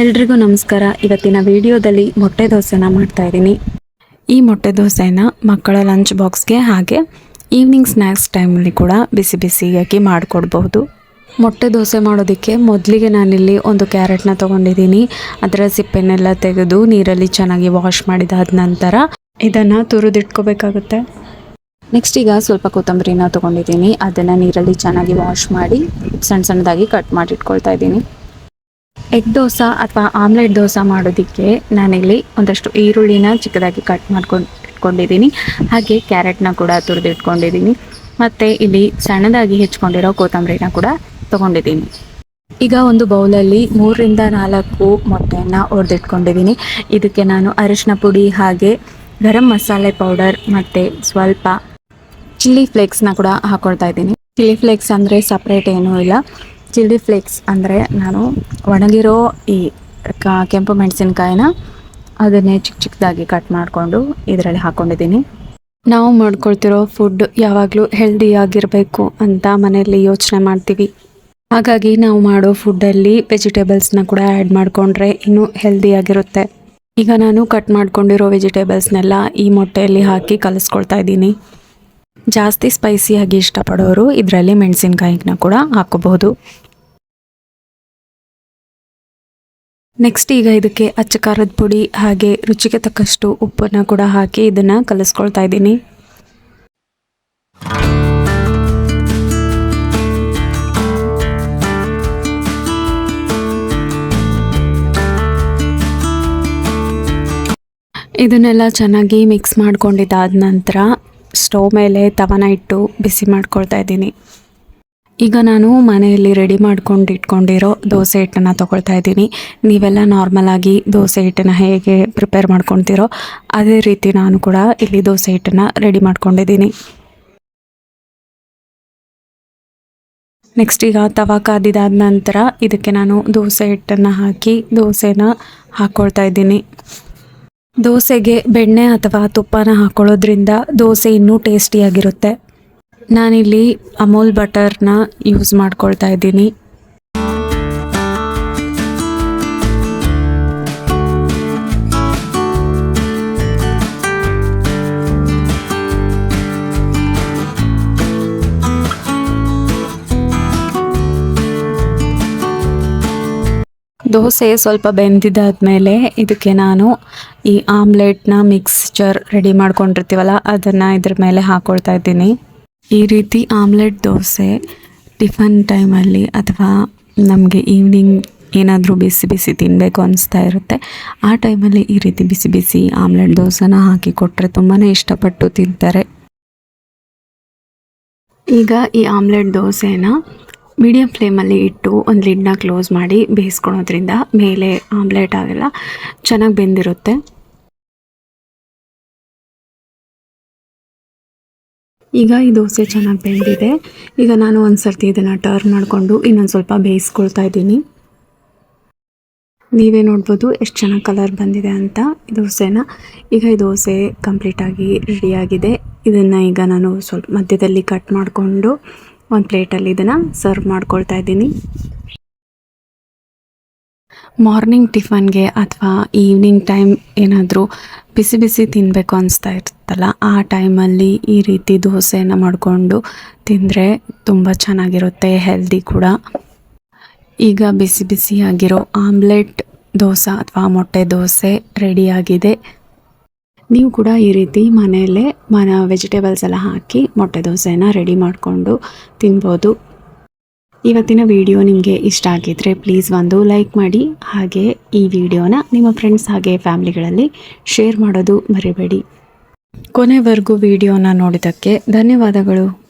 ಎಲ್ರಿಗೂ ನಮಸ್ಕಾರ. ಇವತ್ತಿನ ವಿಡಿಯೋದಲ್ಲಿ ಮೊಟ್ಟೆ ದೋಸೆನ ಮಾಡ್ತಾ ಇದ್ದೀನಿ. ಈ ಮೊಟ್ಟೆ ದೋಸೆನ ಮಕ್ಕಳ ಲಂಚ್ ಬಾಕ್ಸ್ಗೆ ಹಾಗೆ ಈವ್ನಿಂಗ್ ಸ್ನ್ಯಾಕ್ಸ್ ಟೈಮಲ್ಲಿ ಕೂಡ ಬಿಸಿ ಬಿಸಿಯಾಗಿ ಮಾಡಿಕೊಡ್ಬಹುದು. ಮೊಟ್ಟೆ ದೋಸೆ ಮಾಡೋದಕ್ಕೆ ಮೊದಲಿಗೆ ನಾನಿಲ್ಲಿ ಒಂದು ಕ್ಯಾರೆಟ್ನ ತೊಗೊಂಡಿದ್ದೀನಿ. ಅದರ ಸಿಪ್ಪೆನೆಲ್ಲ ತೆಗೆದು ನೀರಲ್ಲಿ ಚೆನ್ನಾಗಿ ವಾಶ್ ಮಾಡಿದಾದ ನಂತರ ಇದನ್ನು ತುರಿದಿಟ್ಕೋಬೇಕಾಗುತ್ತೆ. ನೆಕ್ಸ್ಟ್ ಈಗ ಸ್ವಲ್ಪ ಕೊತ್ತಂಬರಿನ ತೊಗೊಂಡಿದ್ದೀನಿ. ಅದನ್ನು ನೀರಲ್ಲಿ ಚೆನ್ನಾಗಿ ವಾಶ್ ಮಾಡಿ ಸಣ್ಣ ಸಣ್ಣದಾಗಿ ಕಟ್ ಮಾಡಿಟ್ಕೊಳ್ತಾ ಇದ್ದೀನಿ. ಎಗ್ ದೋಸೆ ಅಥವಾ ಆಮ್ಲೆಟ್ ದೋಸೆ ಮಾಡೋದಕ್ಕೆ ನಾನಿಲ್ಲಿ ಒಂದಷ್ಟು ಈರುಳ್ಳಿನ ಚಿಕ್ಕದಾಗಿ ಕಟ್ ಮಾಡ್ಕೊಂಡು ಇಟ್ಕೊಂಡಿದ್ದೀನಿ ಹಾಗೆ ಕ್ಯಾರೆಟ್ನ ಕೂಡ ತುರಿದು ಇಟ್ಕೊಂಡಿದ್ದೀನಿ ಮತ್ತು ಇಲ್ಲಿ ಸಣ್ಣದಾಗಿ ಹೆಚ್ಕೊಂಡಿರೋ ಕೊತ್ತಂಬರಿನ ಕೂಡ ತೊಗೊಂಡಿದ್ದೀನಿ. ಈಗ ಒಂದು ಬೌಲಲ್ಲಿ ಮೂರರಿಂದ ನಾಲ್ಕು ಮೊಟ್ಟೆಯನ್ನು ಒಡೆದಿಟ್ಕೊಂಡಿದ್ದೀನಿ. ಇದಕ್ಕೆ ನಾನು ಅರಿಶಿನ ಪುಡಿ ಹಾಗೆ ಗರಂ ಮಸಾಲೆ ಪೌಡರ್ ಮತ್ತು ಸ್ವಲ್ಪ ಚಿಲ್ಲಿ ಫ್ಲೇಕ್ಸ್ನ ಕೂಡ ಹಾಕೊಳ್ತಾ ಇದ್ದೀನಿ. ಚಿಲ್ಲಿ ಫ್ಲೇಕ್ಸ್ ಅಂದರೆ ಸಪ್ರೇಟ್ ಏನೂ ಇಲ್ಲ. ಚಿಲ್ಲಿ ಫ್ಲೇಕ್ಸ್ ಅಂದರೆ ನಾನು ಒಣಗಿರೋ ಈ ಕ- ಕೆಂಪು ಮೆಣಸಿನ್ಕಾಯಿನ ಅದನ್ನೇ ಚಿಕ್ಕ ಚಿಕ್ಕದಾಗಿ ಕಟ್ ಮಾಡಿಕೊಂಡು ಇದರಲ್ಲಿ ಹಾಕ್ಕೊಂಡಿದ್ದೀನಿ ನಾವು ಮಾಡ್ಕೊಳ್ತಿರೋ ಫುಡ್ ಯಾವಾಗಲೂ ಹೆಲ್ದಿಯಾಗಿರಬೇಕು ಅಂತ ಮನೆಯಲ್ಲಿ ಯೋಚನೆ ಮಾಡ್ತೀವಿ. ಹಾಗಾಗಿ ನಾವು ಮಾಡೋ ಫುಡ್ಡಲ್ಲಿ ವೆಜಿಟೇಬಲ್ಸ್ನ ಕೂಡ ಆ್ಯಡ್ ಮಾಡಿಕೊಂಡ್ರೆ ಇನ್ನೂ ಹೆಲ್ದಿಯಾಗಿರುತ್ತೆ ಈಗ ನಾನು ಕಟ್ ಮಾಡ್ಕೊಂಡಿರೋ ವೆಜಿಟೇಬಲ್ಸ್ನೆಲ್ಲ ಈ ಮೊಟ್ಟೆಯಲ್ಲಿ ಹಾಕಿ ಕಲಿಸ್ಕೊಳ್ತಾ ಇದ್ದೀನಿ. ಜಾಸ್ತಿ ಸ್ಪೈಸಿಯಾಗಿ ಇಷ್ಟಪಡೋರು ಇದರಲ್ಲಿ ಮೆಣಸಿನ್ಕಾಯಿನ ಕೂಡ ಹಾಕೋಬಹುದು ನೆಕ್ಸ್ಟ್ ಈಗ ಇದಕ್ಕೆ ಅಚ್ಚ ಖಾರದ ಪುಡಿ ಹಾಗೆ ರುಚಿಗೆ ತಕ್ಕಷ್ಟು ಉಪ್ಪನ್ನು ಕೂಡ ಹಾಕಿ ಇದನ್ನು ಕಲಿಸ್ಕೊಳ್ತಾ ಇದ್ದೀನಿ. ಇದನ್ನೆಲ್ಲ ಚೆನ್ನಾಗಿ ಮಿಕ್ಸ್ ಮಾಡ್ಕೊಂಡಿದ್ದಾದ ನಂತರ ಸ್ಟವ್ ಮೇಲೆ ತವನ ಇಟ್ಟು ಬಿಸಿ ಮಾಡ್ಕೊಳ್ತಾ ಇದ್ದೀನಿ. ಈಗ ನಾನು ಮನೆಯಲ್ಲಿ ರೆಡಿ ಮಾಡ್ಕೊಂಡು ಇಟ್ಕೊಂಡಿರೋ ದೋಸೆ ಹಿಟ್ಟನ್ನು ತೊಗೊಳ್ತಾ ಇದ್ದೀನಿ. ನೀವೆಲ್ಲ ನಾರ್ಮಲ್ ಆಗಿ ದೋಸೆ ಹಿಟ್ಟನ್ನು ಹೇಗೆ ಪ್ರಿಪೇರ್ ಮಾಡ್ಕೊಳ್ತೀರೋ ಅದೇ ರೀತಿ ನಾನು ಕೂಡ ಇಲ್ಲಿ ದೋಸೆ ಹಿಟ್ಟನ್ನು ರೆಡಿ ಮಾಡ್ಕೊಂಡಿದ್ದೀನಿ. ನೆಕ್ಸ್ಟ್ ಈಗ ತವ ಕಾದಿದಾದ ನಂತರ ಇದಕ್ಕೆ ನಾನು ದೋಸೆ ಹಿಟ್ಟನ್ನು ಹಾಕಿ ದೋಸೆನ ಹಾಕ್ಕೊಳ್ತಾ ಇದ್ದೀನಿ. ದೋಸೆಗೆ ಬೆಣ್ಣೆ ಅಥವಾ ತುಪ್ಪನ ಹಾಕೊಳ್ಳೋದ್ರಿಂದ ದೋಸೆ ಇನ್ನೂ ಟೇಸ್ಟಿಯಾಗಿರುತ್ತೆ ನಾನಿಲ್ಲಿ ಅಮೂಲ್ ಬಟರ್ನ ಯೂಸ್ ಮಾಡ್ಕೊಳ್ತಾ ಇದ್ದೀನಿ. ದೋಸೆ ಸ್ವಲ್ಪ ಬೆಂದಿದ್ದಾದ್ಮೇಲೆ ಇದಕ್ಕೆ ನಾನು ಈ ಆಮ್ಲೆಟ್ನ ಮಿಕ್ಸ್ಚರ್ ರೆಡಿ ಮಾಡ್ಕೊಂಡಿರ್ತೀವಲ್ಲ, ಅದನ್ನು ಇದ್ರ ಮೇಲೆ ಹಾಕ್ಕೊಳ್ತಾ ಇದ್ದೀನಿ. ಈ ರೀತಿ ಆಮ್ಲೆಟ್ ದೋಸೆ ಟಿಫನ್ ಟೈಮಲ್ಲಿ ಅಥವಾ ನಮಗೆ ಈವ್ನಿಂಗ್ ಏನಾದರೂ ಬಿಸಿ ಬಿಸಿ ತಿನ್ನಬೇಕು ಅನಿಸ್ತಾ ಇರುತ್ತೆ. ಆ ಟೈಮಲ್ಲಿ ಈ ರೀತಿ ಬಿಸಿ ಬಿಸಿ ಆಮ್ಲೆಟ್ ದೋಸೆನ ಹಾಕಿ ಕೊಟ್ಟರೆ ತುಂಬಾ ಇಷ್ಟಪಟ್ಟು ತಿಂತಾರೆ. ಈಗ ಈ ಆಮ್ಲೆಟ್ ದೋಸೆನ ಮೀಡಿಯಂ ಫ್ಲೇಮಲ್ಲಿ ಇಟ್ಟು ಒಂದು ಲಿಡ್ನ ಕ್ಲೋಸ್ ಮಾಡಿ ಬೇಯಿಸ್ಕೊಳೋದ್ರಿಂದ ಮೇಲೆ ಆಮ್ಲೆಟ್ ಅವೆಲ್ಲ ಚೆನ್ನಾಗಿ ಬೆಂದಿರುತ್ತೆ. ಈಗ ಈ ದೋಸೆ ಚೆನ್ನಾಗಿ ಬೆಂದಿದೆ. ಈಗ ನಾನು ಒಂದು ಸರ್ತಿ ಇದನ್ನು ಟರ್ನ್ ಮಾಡಿಕೊಂಡು ಇನ್ನೊಂದು ಸ್ವಲ್ಪ ಬೇಯಿಸ್ಕೊಳ್ತಾ ಇದ್ದೀನಿ. ನೀವೇ ನೋಡ್ಬೋದು ಎಷ್ಟು ಚೆನ್ನಾಗಿ ಕಲರ್ ಬಂದಿದೆ ಅಂತ ಈ ದೋಸೆನ. ಈಗ ಈ ದೋಸೆ ಕಂಪ್ಲೀಟಾಗಿ ರೆಡಿಯಾಗಿದೆ ಇದನ್ನು ಈಗ ನಾನು ಸ್ವಲ್ಪ ಮಧ್ಯದಲ್ಲಿ ಕಟ್ ಮಾಡಿಕೊಂಡು ಒಂದು ಪ್ಲೇಟಲ್ಲಿ ಇದನ್ನು ಸರ್ವ್ ಮಾಡ್ಕೊಳ್ತಾ ಇದ್ದೀನಿ. ಮಾರ್ನಿಂಗ್ ಟಿಫನ್ಗೆ ಅಥವಾ ಈವ್ನಿಂಗ್ ಟೈಮ್ ಏನಾದರೂ ಬಿಸಿ ಬಿಸಿ ತಿನ್ನಬೇಕು ಅನಿಸ್ತಾ ಇರುತ್ತಲ್ಲ, ಆ ಟೈಮಲ್ಲಿ ಈ ರೀತಿ ದೋಸೆನ ಮಾಡಿಕೊಂಡು ತಿಂದರೆ ತುಂಬ ಚೆನ್ನಾಗಿರುತ್ತೆ, ಹೆಲ್ದಿ ಕೂಡ. ಈಗ ಬಿಸಿ ಬಿಸಿಯಾಗಿರೋ ಆಮ್ಲೆಟ್ ದೋಸೆ ಅಥವಾ ಮೊಟ್ಟೆ ದೋಸೆ ರೆಡಿಯಾಗಿದೆ ನೀವು ಕೂಡ ಈ ರೀತಿ ಮನೆಯಲ್ಲೇ ಮನ, ವೆಜಿಟೇಬಲ್ಸ್ ಎಲ್ಲ ಹಾಕಿ ಮೊಟ್ಟೆ ದೋಸೆನ ರೆಡಿ ಮಾಡಿಕೊಂಡು ತಿನ್ಬೋದು. ಇವತ್ತಿನ ವಿಡಿಯೋ ನಿಮಗೆ ಇಷ್ಟ ಆಗಿದ್ರೆ ಪ್ಲೀಸ್ ಒಂದು ಲೈಕ್ ಮಾಡಿ. ಹಾಗೆ ಈ ವಿಡಿಯೋನ ನಿಮ್ಮ ಫ್ರೆಂಡ್ಸ್ ಹಾಗೆ ಫ್ಯಾಮಿಲಿಗಳಲ್ಲಿ ಶೇರ್ ಮಾಡೋದು ಮರಿಬೇಡಿ. ಕೊನೆವರೆಗೂ ವಿಡಿಯೋನ ನೋಡಿದ್ದಕ್ಕೆ ಧನ್ಯವಾದಗಳು.